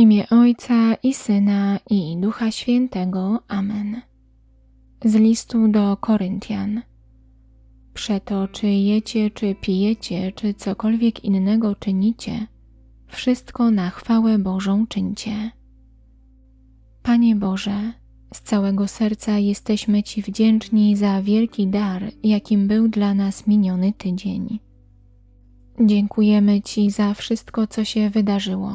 imię Ojca i Syna i Ducha Świętego. Amen. Z listu do Koryntian. Przeto, czy jecie, czy pijecie, czy cokolwiek innego czynicie, wszystko na chwałę Bożą czyńcie. Panie Boże, z całego serca jesteśmy Ci wdzięczni za wielki dar, jakim był dla nas miniony tydzień. Dziękujemy Ci za wszystko, co się wydarzyło,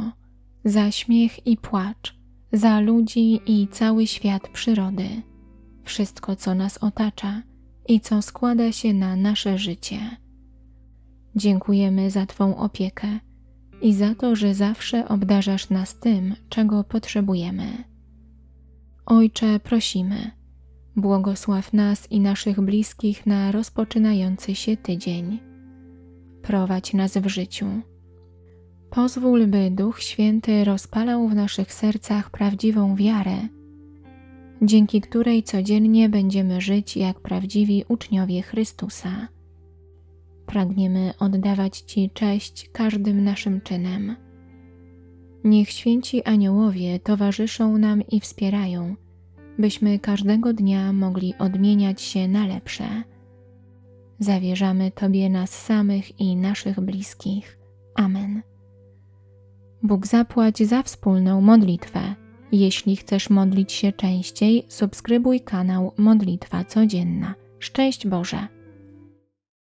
za śmiech i płacz, za ludzi i cały świat przyrody, wszystko, co nas otacza i co składa się na nasze życie. Dziękujemy za Twą opiekę i za to, że zawsze obdarzasz nas tym, czego potrzebujemy. Ojcze, prosimy, błogosław nas i naszych bliskich na rozpoczynający się tydzień. Prowadź nas w życiu. Pozwól, by Duch Święty rozpalał w naszych sercach prawdziwą wiarę, dzięki której codziennie będziemy żyć jak prawdziwi uczniowie Chrystusa. Pragniemy oddawać Ci cześć każdym naszym czynem. Niech święci aniołowie towarzyszą nam i wspierają, byśmy każdego dnia mogli odmieniać się na lepsze. Zawierzamy Tobie nas samych i naszych bliskich. Amen. Bóg zapłać za wspólną modlitwę. Jeśli chcesz modlić się częściej, subskrybuj kanał Modlitwa Codzienna. Szczęść Boże!